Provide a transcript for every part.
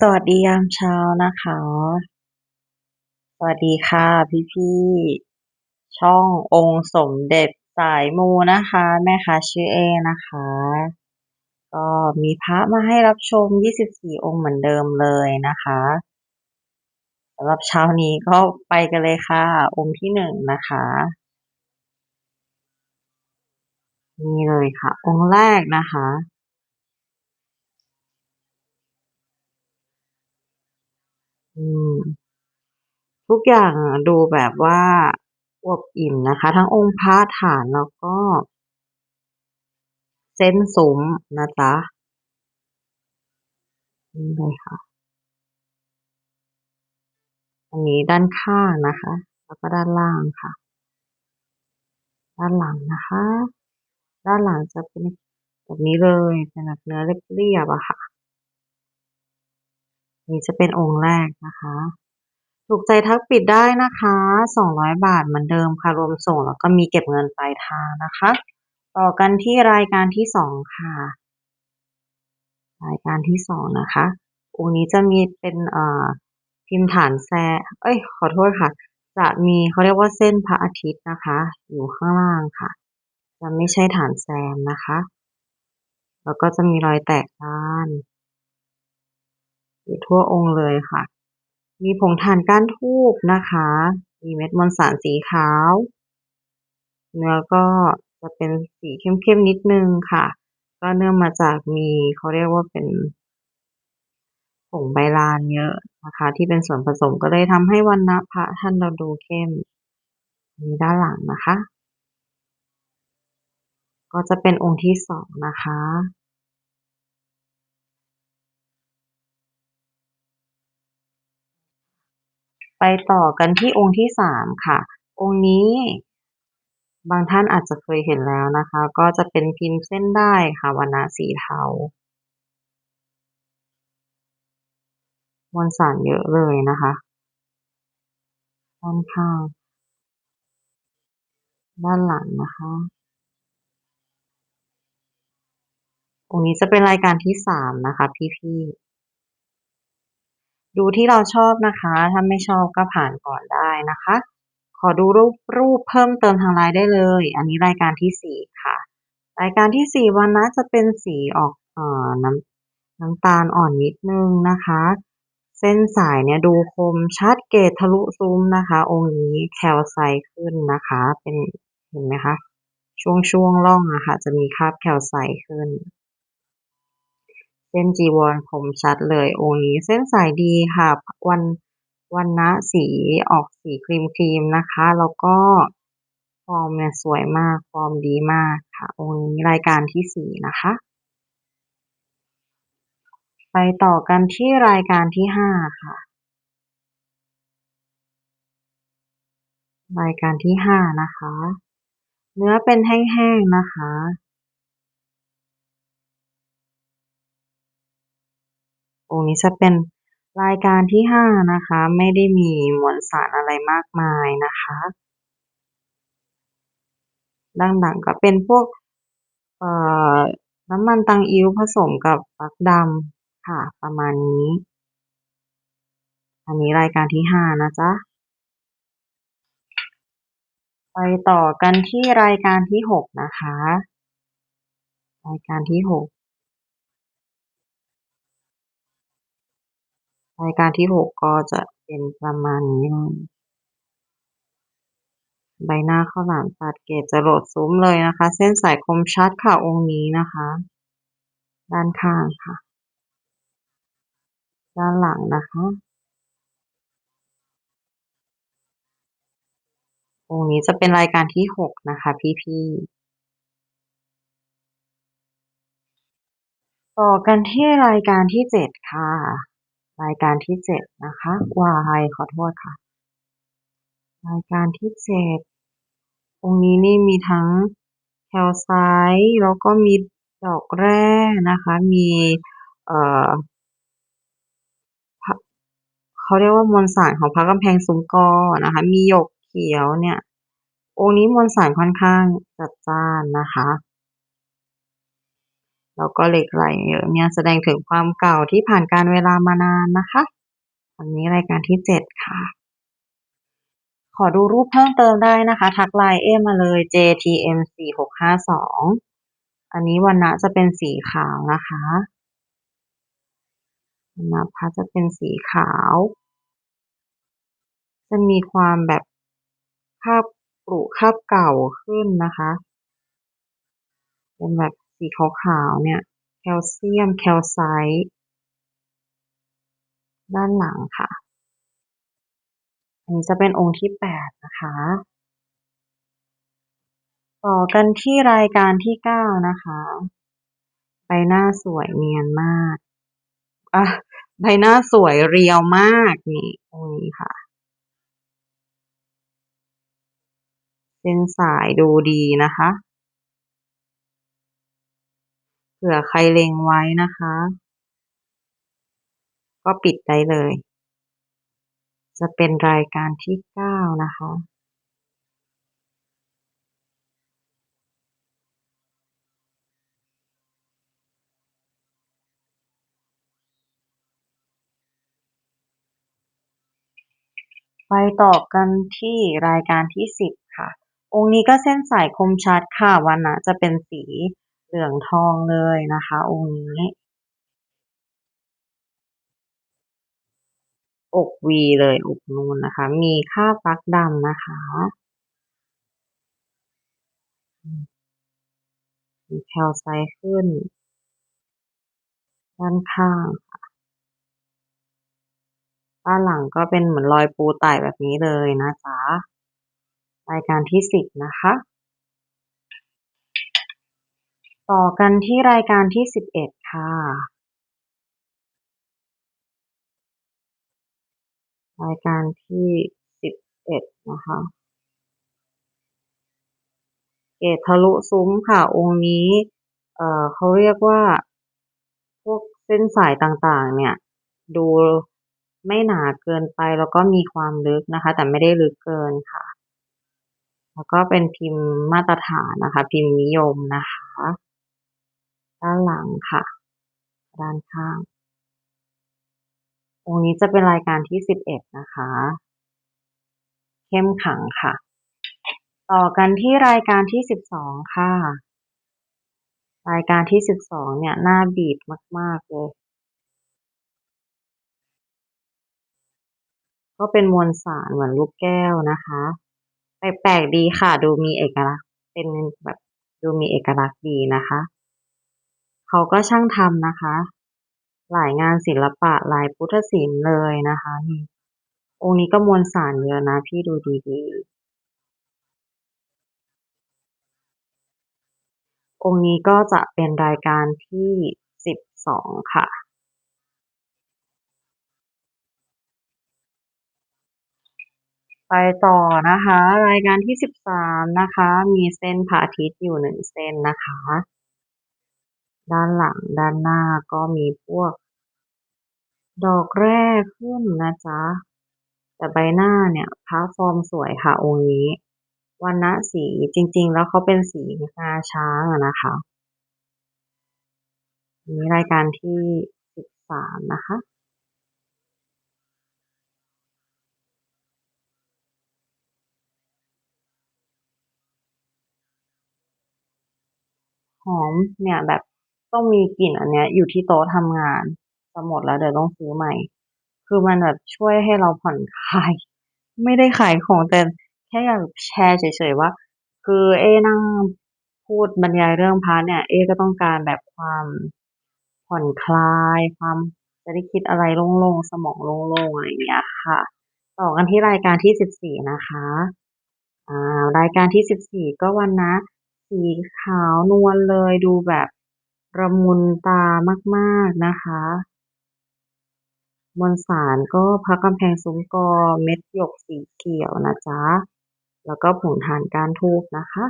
สวัสดียามเช้านะคะ สวัสดีค่ะพี่ๆช่ององค์สมเด็จสายมูนะคะ แม่ค้าชื่อเอนะคะ ก็มีพระมาให้รับชม 24 องค์เหมือนเดิมเลยนะคะสำหรับเช้านี้ก็ไปกันเลยค่ะ องค์ที่หนึ่งนะคะ นี่เลยค่ะ องค์แรกนะคะ อืม ทุกอย่างดูแบบว่าอวบอิ่มนะคะ ทั้งองค์พระ ฐาน แล้วก็ เส้นซุ้มนะจ๊ะ นี่เลยค่ะ อันนี้ด้านข้างนะคะ แล้วก็ด้านล่างค่ะ ด้านหลังนะคะ ด้านหลังจะเป็นแบบนี้เลยเป็นแบบเนื้อเรียบๆอะค่ะ นี่จะเป็นองค์แรกนะคะ ถูกใจทักปิดได้นะคะ200บาทเหมือนเดิมค่ะรวมส่งแล้วก็มีเก็บเงินปลายทางนะคะ ต่อกันที่รายการที่สองค่ะ รายการที่สองนะคะ องค์นี้จะมีเป็นเอ่อพิมพ์ฐานแซเอ้ย ขอโทษค่ะ จะมีเขาเรียกว่าเส้นพระอาทิตย์นะคะ อยู่ข้างล่างค่ะ จะไม่ใช่ฐานแซมนะคะ แล้วก็จะมีรอยแตกด้าน อยู่ทั่วองค์เลยค่ะ มีผงถ่านก้านทูบนะคะ มีเม็ดมวลสารสีขาว เนื้อก็จะเป็นสีเข้มๆนิดนึงค่ะ ก็เนื่องมาจากมีเขาเรียกว่าเป็นผงใบลานเยอะนะคะ ที่เป็นส่วนผสมก็เลยทำให้วันณะพระท่านเราดูเข้มมีด้านหลังนะคะ ก็จะเป็นองค์ที่สองนะคะ ไปต่อกันที่องค์ที่สามค่ะ องค์นี้ บางท่านอาจจะเคยเห็นแล้วนะคะ ก็จะเป็นพิมพ์เส้นได้ค่ะวนณะสีเทามวลสารเยอะเลยนะคะด้านข้างด้านหลังนะคะองค์นี้จะเป็นรายการที่สามนะคะ พี่ๆ ดูที่เราชอบนะคะ ถ้าไม่ชอบก็ผ่านก่อนได้นะคะ ขอดูรูปรูปเพิ่มเติมทางไลน์ได้เลย อันนี้รายการที่สี่ค่ะ รายการที่สี่วันนะจะเป็นสีออกเอ่อน้ำน้ำตาลอ่อนนิดนึงนะคะ เส้นสายเนี่ยดูคมชัดเกตทะลุซุ้มนะคะ องค์นี้แคลไซขึ้นนะคะ เป็นเห็นไหมคะช่วงช่วงร่องอะค่ะจะมีคราบแคลไซขึ้น เส้นจีวรคมชัดเลยองค์นี้เส้นสายดีค่ะ วันวันนะสีออกสีครีมครีมนะคะ แล้วก็ฟอร์มเนี่ยสวยมากฟอร์มดีมากค่ะองค์นี้รายการที่สี่นะคะ ไปต่อกันที่รายการที่ห้าค่ะ รายการที่ห้านะคะ เนื้อเป็นแห้งๆนะคะ องนี้จะเป็นรายการที่ห้านะคะ ไม่ได้มีมวลสารอะไรมากมายนะคะด้านหลังก็เป็นพวกน้ำมันตังอิ้วผสมกับฟักดำค่ะ ประมาณนี้ อันนี้รายการที่ห้านะจ๊ะ ไปต่อกันที่รายการที่หกนะคะ รายการที่หก รายการที่หกก็จะเป็นประมาณนี้ใบหน้าข้าวหลามตัดเกรดจรดซุ้มเลยนะคะ เส้นสายคมชัดค่ะองค์นี้นะคะ ด้านข้างค่ะ ด้านหลังนะคะ องค์นี้จะเป็นรายการที่หกนะคะ พี่ๆต่อกันที่รายการที่เจ็ดค่ะ รายการที่เจ็ดนะคะวายขอโทษค่ะ รายการที่เจ็ดองนี้นี่มีทั้งแคลไซต์แล้วก็มีดอกแร่นะคะ มีเอ่อเขาเรียกว่ามวลสารของพระกำแพงซุ้มกอนะคะ มีหยกเขียวเนี่ย องค์นี้มวลสารค่อนข้างจัดจ้านนะคะ แล้วก็เหล็กไหลเยอะเนี่ยแสดงถึงความเก่าที่ผ่านการเวลามานานนะคะ อันนี้รายการที่เจ็ดค่ะ ขอดูรูปเพิ่มเติมได้นะคะ ทักไลน์เอมาเลย JTM สี่หกห้าสองอันนี้วันนะจะเป็นสีขาวนะคะวันนะพัจะเป็นสีขาว จะมีความแบบคาบกรุคาบเก่าขึ้นนะคะ เป็นแบบ สีขาวๆเนี่ย แคลเซียม แคลไซต์ด้านหลังค่ะ อันนี้จะเป็นองค์ที่แปดนะคะ ต่อกันที่รายการที่เก้านะคะใบหน้าสวยเนียนมาก อะ ใบหน้าสวยเรียวมากนี่องค์นี้ค่ะ เส้นสายดูดีนะคะ เผื่อใครเล็งไว้นะคะ ก็ปิดได้เลย จะเป็นรายการที่เก้านะคะไปต่อกันที่รายการที่สิบค่ะ องค์นี้ก็เส้นสายคมชัดค่ะวันนะจะเป็นสี เหลืองทองเลยนะคะ องค์นี้อกวีเลยอกนูนนะคะ มีค่าปลั๊กดำนะคะ มีแคลไซขึ้น ด้านข้างค่ะด้านหลังก็เป็นเหมือนรอยปูไต่แบบนี้เลยนะจ๊ะรายการที่สิบนะคะ ต่อกันที่รายการที่สิบเอ็ดค่ะ รายการที่สิบเอ็ดนะคะ เกตทะลุซุ้มค่ะ องค์นี้ เอ่อเขาเรียกว่า พวกเส้นสายต่างๆ เนี่ย ดูไม่หนาเกินไปแล้วก็มีความลึกนะคะ แต่ไม่ได้ลึกเกินค่ะ แล้วก็เป็นพิมพ์มาตรฐานนะคะ พิมพ์นิยมนะคะ ด้านหลังค่ะ ด้านข้างองนี้จะเป็นรายการที่สิบเอ็ดนะคะ เข้มขังค่ะ ต่อกันที่รายการที่สิบสองค่ะ รายการที่สิบสองเนี่ยน่าบีบมาก ๆ เลยก็เป็นมวลสารเหมือนลูกแก้วนะคะแปลกๆดีค่ะ ดูมีเอกลักษณ์เป็นแบบดูมีเอกลักษณ์ดีนะคะ เขาก็ช่างทำนะคะ หลายงานศิลปะหลายพุทธศิลป์เลยนะคะนี่องค์นี้ก็มวลสารเยอะนะพี่ดูดีๆ องค์นี้ก็จะเป็นรายการที่สิบสองค่ะ ไปต่อนะคะ รายการที่สิบสามนะคะ มีเส้นพระอาทิตย์อยู่หนึ่งเส้นนะคะ ด้านหลังด้านหน้าก็มีพวก ดอกแร่ขึ้นนะจ๊ะ แต่ใบหน้าเนี่ยพระฟอร์มสวยค่ะองค์นี้วันนะสีจริง ๆ แล้วเขาเป็นสีงาช้างอะนะคะนี้รายการที่สิบสามนะคะ หอมเนี่ยแบบ ต้องมีกลิ่นอันเนี้ยอยู่ที่โต๊ะทำงาน จะหมดแล้วเดี๋ยวต้องซื้อใหม่ คือมันแบบช่วยให้เราผ่อนคลาย ไม่ได้ขายของแต่แค่อยากแชร์เฉยๆว่า คือเอ๊นั่งพูดบรรยายเรื่องพาระเนี่ย เอ๊ก็ต้องการแบบความผ่อนคลาย ความจะได้คิดอะไรโล่งๆ สมองโล่งๆ อะไรอย่างเงี้ยค่ะ ต่อกันที่รายการที่สิบสี่นะคะ อ่า รายการที่สิบสี่ก็วันนะ สีขาวนวลเลยดูแบบ ละมุนตามาก ๆ นะคะ มวลสารก็พระกำแพงซุ้มกอเม็ดหยกสีเขียวนะจ๊ะ แล้วก็ผงถ่านกานธูปนะคะ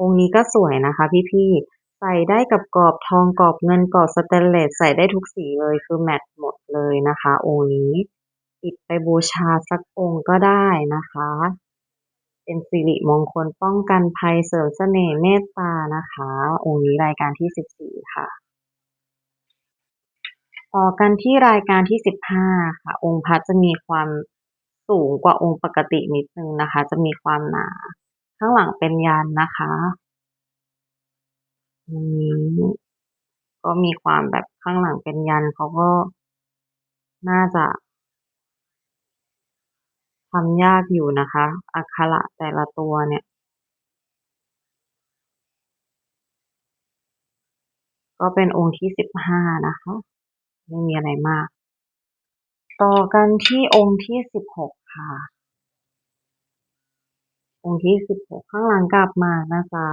องค์นี้ก็สวยนะคะพี่ๆ ใส่ได้กับกรอบทองกรอบเงินกรอบสเตนเลสใส่ได้ทุกสีเลยคือแมตช์หมดเลยนะคะ องค์นี้ติดไปบูชาสักองค์ก็ได้นะคะ เป็นสิริมงคลป้องกันภัยเสริมเสน่ห์เมตตานะคะ องค์นี้รายการที่สิบสี่ค่ะ ต่อกันที่รายการที่สิบห้าค่ะ องค์พระจะมีความสูงกว่าองค์ปกตินิดนึงนะคะ จะมีความหนา ข้างหลังเป็นยันนะคะก็มีความแบบข้างหลังเป็นยันเขาก็น่าจะ ทำยากอยู่นะคะ อักขระแต่ละตัวเนี่ย ก็เป็นองค์ที่สิบห้านะคะ ไม่มีอะไรมาก ต่อกันที่องค์ที่สิบหกค่ะ องค์ที่สิบหกข้างหลังกลับมานะจ๊ะ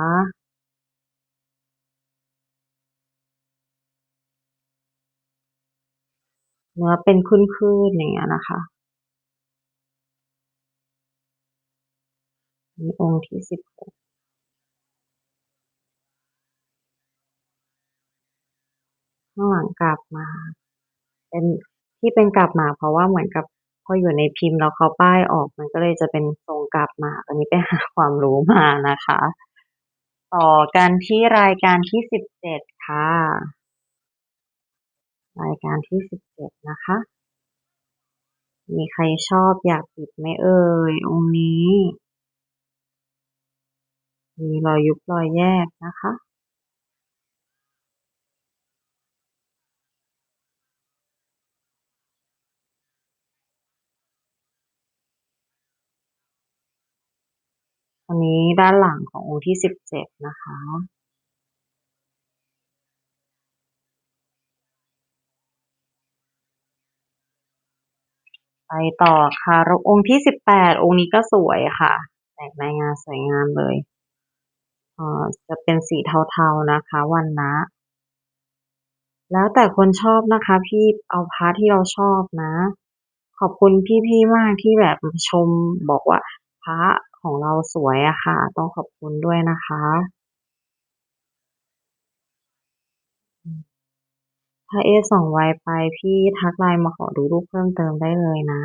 เนื้อเป็นคลื่นๆอย่างเงี้ยนะคะ องค์ที่สิบหกข้างหลังกลับมา เป็นที่เป็นกลับมา เพราะว่าเหมือนกับพออยู่ในพิมพ์แล้วเขาป้ายออกมันก็เลยจะเป็นทรงกลับมาอันนี้ไปหาความรู้มานะคะ ต่อกันที่รายการที่สิบเจ็ดค่ะ รายการที่สิบเจ็ดนะคะ มีใครชอบอยากปิดไหมเอ่ยองค์นี้ มีรอยยุบรอยแยกนะคะ อันนี้ด้านหลังขององค์ที่สิบเจ็ดนะคะไปต่อค่ะองค์ที่สิบแปดองค์นี้ก็สวยค่ะ แตกในงานสวยงามเลย อ่อจะเป็นสีเทาๆนะคะ วันนะแล้วแต่คนชอบนะคะ พี่เอาพาร์ทที่เราชอบนะ ขอบคุณพี่ๆมากที่แบบชมบอกว่าพระของเราสวยอะค่ะ ต้องขอบคุณด้วยนะคะ ถ้าเอสส่องไวไปพี่ทักไลน์มาขอดูรูปเพิ่มเติมได้เลยนะ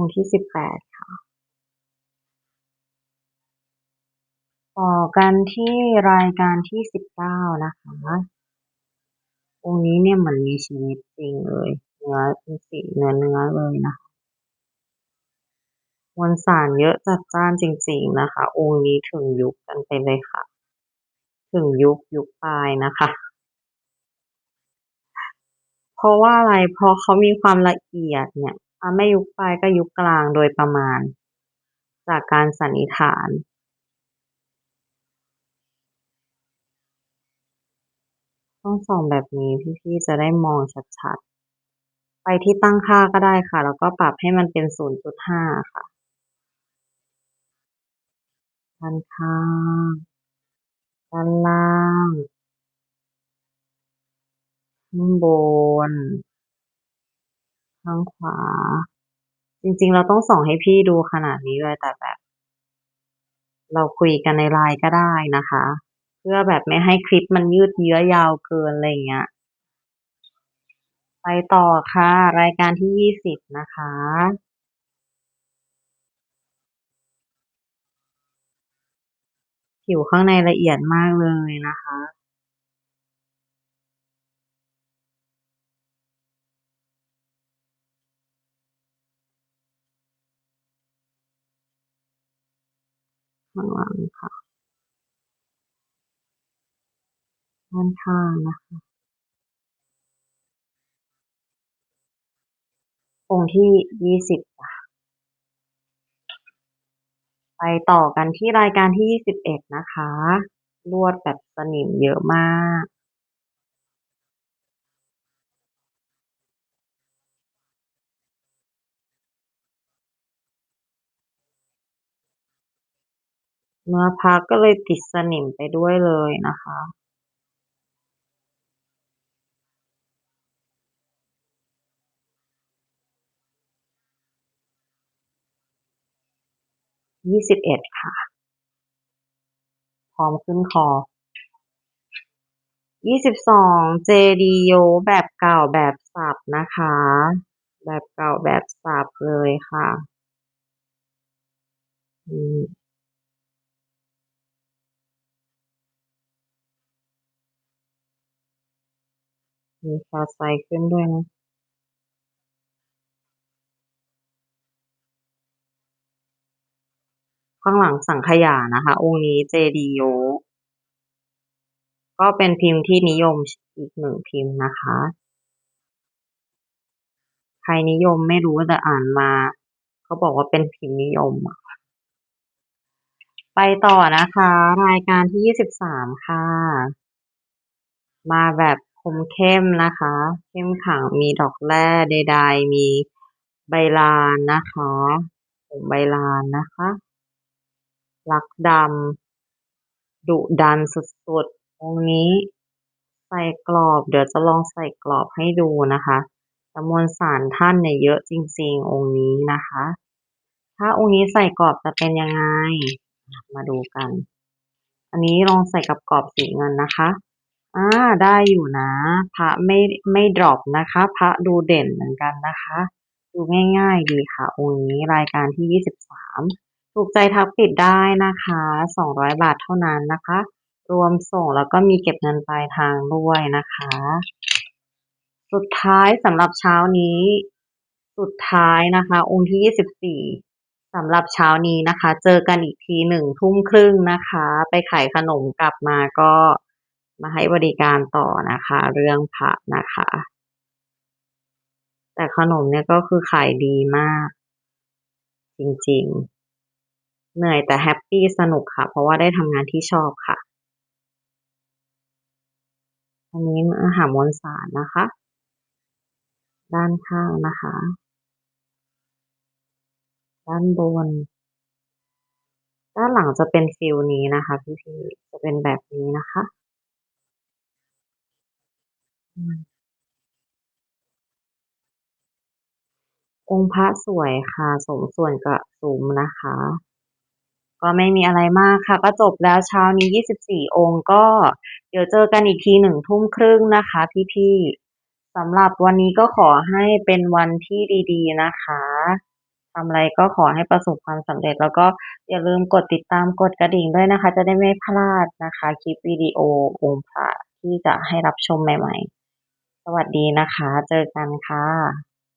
องค์ที่สิบแปดค่ะ ต่อกันที่รายการที่สิบเก้านะคะ องค์นี้เนี่ยเหมือนมีชีวิตจริงเลย เนื้อเป็นสีเนื้อเนื้อเลยนะคะมวลสารเยอะจัดจ้านจริง ๆนะคะ องค์นี้ถึงยุคกันไปเลยค่ะ ถึงยุคยุคปลายนะคะ เพราะว่าอะไรเพราะเขามีความละเอียดเนี่ย ไม่ยุคปลายก็ยุคกลางโดยประมาณ จากการสันนิษฐานต้องส่องแบบนี้พี่ๆจะได้มองชัดๆ ไปที่ตั้งค่าก็ได้ค่ะ แล้วก็ปรับให้มันเป็น 0.5 ค่ะด้านข้างด้านล่าง ข้างบน ข้างขวา จริง ๆ เราต้องส่งให้พี่ดูขนาดนี้เลยแต่แบบ เราคุยกันในไลน์ก็ได้นะคะ เพื่อแบบไม่ให้คลิปมันยืดเยื้อยาวเกินอะไรเงี้ยไปต่อค่ะ รายการที่ยี่สิบนะคะ ผิวข้างในละเอียดมากเลยนะคะ ข้างหลังค่ะด้านข้างนะคะองค์ที่ยี่สิบจ้ะไปต่อกันที่รายการที่ยี่สิบเอ็ดนะคะ ลวดแบบสนิมเยอะมาก เนื้อพระก็เลยติดสนิมไปด้วยเลยนะคะยี่สิบเอ็ดค่ะ พร้อมขึ้นคอยี่สิบสองเจดีโยแบบเก่าแบบสับนะคะ แบบเก่าแบบสับเลยค่ะ มีคลไซขึ้นด้วยนะข้างหลังสังขยานะคะ องค์นี้เจดีโยก็เป็นพิมพ์ที่นิยมอีกหนึ่งพิมพ์นะคะ ใครนิยมไม่รู้แต่อ่านมาเขาบอกว่าเป็นพิมพ์นิยม ไปต่อนะคะ รายการที่ยี่สิบสามค่ะ มาแบบ คมเข้มนะคะ เข้มขังมีดอกแร่ใดๆ มีใบลานนะคะผมใบลานนะคะลักดำดุดันสุดๆองค์นี้ใส่กรอบ เดี๋ยวจะลองใส่กรอบให้ดูนะคะแต่มวลสารท่านเนี่ยเยอะจริงๆ องค์นี้นะคะ ถ้าองค์นี้ใส่กรอบจะเป็นยังไง มาดูกัน อันนี้ลองใส่กับกรอบสีเงินนะคะ อ่า ได้อยู่นะ พระไม่ ไม่ดรอปนะคะ พระดูเด่นเหมือนกันนะคะ ดูง่าย ๆ ดีค่ะ องค์นี้รายการที่ยี่สิบสามถูกใจทักปิดได้นะคะสองร้อยบาทเท่านั้นนะคะ รวมส่งแล้วก็มีเก็บเงินปลายทางด้วยนะคะ สุดท้ายสำหรับเช้านี้ สุดท้ายนะคะ องค์ที่ยี่สิบสี่สำหรับเช้านี้นะคะ เจอกันอีกทีหนึ่งทุ่มครึ่งนะคะ ไปขายขนมกลับมาก็ มาให้บริการต่อนะคะ เรื่องพระนะคะ แต่ขนมเนี่ยก็คือขายดีมาก จริงๆ เหนื่อยแต่แฮปปี้สนุกค่ะ เพราะว่าได้ทำงานที่ชอบค่ะ อันนี้อาหารมวลสารนะคะ ด้านข้างนะคะ ด้านบนด้านหลังจะเป็นฟิลนี้นะคะพี่ๆจะเป็นแบบนี้นะคะ องค์พระสวยค่ะ สมส่วนกับซุ้มนะคะ ก็ไม่มีอะไรมากค่ะ ก็จบแล้วเช้านี้ 24 องค์ก็ เดี๋ยวเจอกันอีกทีหนึ่งทุ่มครึ่งนะคะพี่ๆสำหรับวันนี้ก็ขอให้เป็นวันที่ดีๆนะคะทำอะไรก็ขอให้ประสบความสำเร็จ แล้วก็อย่าลืมกดติดตามกดกระดิ่งด้วยนะคะ จะได้ไม่พลาดนะคะ คลิปวิดีโอองค์พระที่จะให้รับชมใหม่ ๆ วัสดีนะคะ เจอกันค่ะ